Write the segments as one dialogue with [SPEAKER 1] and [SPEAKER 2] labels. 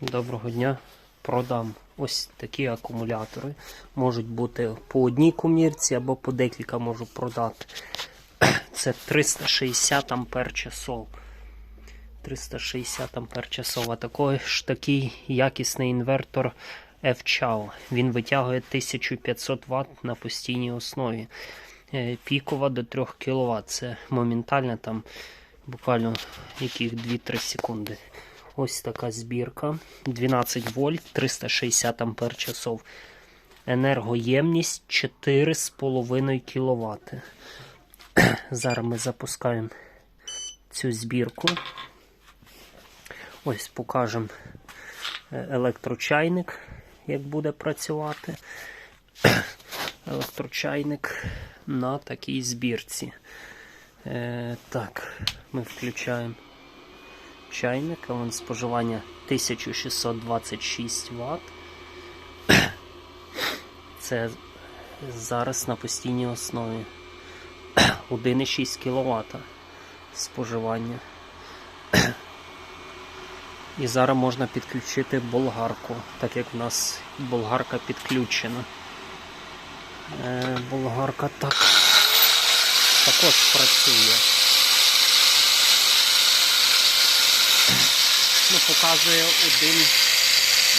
[SPEAKER 1] Доброго дня. Продам ось такі акумулятори. Можуть бути по одній комірці або по декілька можу продати. Це 360 ампер часов. 360 ампер часов. А такий ж такий якісний інвертор F-Chow. Він витягує 1500 Вт на постійній основі. Е, Пікова до 3 кВт. Це моментально там буквально яких 2-3 секунди. Ось така збірка. 12 вольт, 360 ампер. Енергоємність 4,5 кВт. Зараз ми запускаємо цю збірку. Ось покажемо е, електрочайник, як буде працювати. Електрочайник на такій збірці. Е, так, ми включаємо чайник, а вон споживання 1626 Вт. Це зараз на постійній основі 1,6 кВт споживання. І зараз можна підключити болгарку, так як в нас болгарка підключена. Е, болгарка так також працює. Ну, показує один,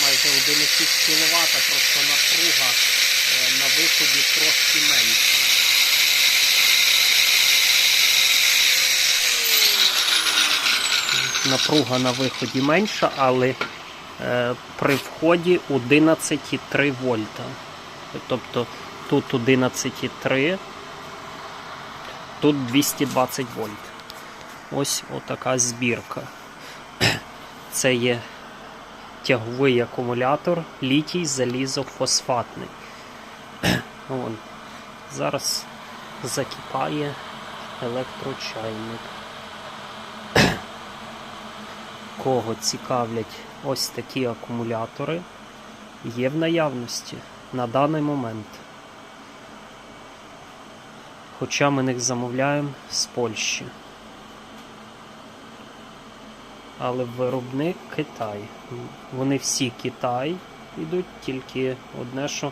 [SPEAKER 1] майже 1,6 кВт, просто напруга е, на виході трошки менша. Напруга на виході менша, але е, при вході 11,3 вольта. Тобто тут 11,3, тут 220 вольт. Ось отака збірка. Це є тяговий акумулятор літій залізофосфатний. Вон. Зараз закипає електрочайник. Кого цікавлять ось такі акумулятори, є в наявності на даний момент. Хоча ми їх замовляємо з Польщі але виробник Китай. Вони всі Китай йдуть, тільки одне, що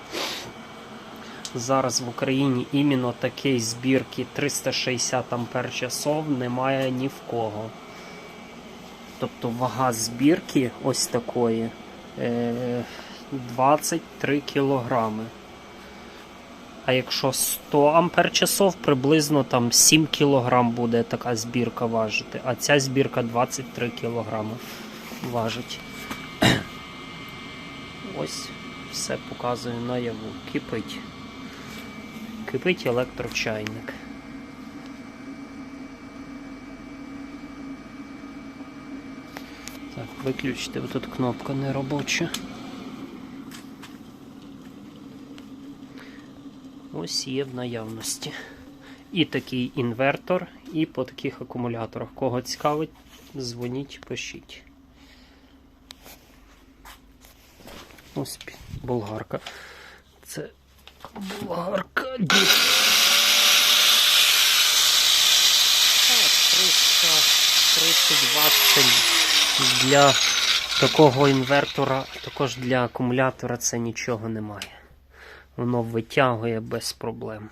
[SPEAKER 1] зараз в Україні іменно такої збірки 360 ампер часов немає ні в кого. Тобто вага збірки ось такої е, 23 кілограми. А якщо 100 ампер часов, приблизно там 7 кг буде така збірка важити, а ця збірка 23 кг важить. Ось все показує наяву. Кипить. Кипить електрочайник. Так, виключити, тут кнопка не робоча. Ось є в наявності. І такий інвертор, і по таких акумуляторах. Кого цікавить, дзвоніть, пишіть. Ось болгарка. Це болгарка дід. Так, 300, 30 Вт для такого інвертора, також для акумулятора це нічого немає. Воно витягує без проблем.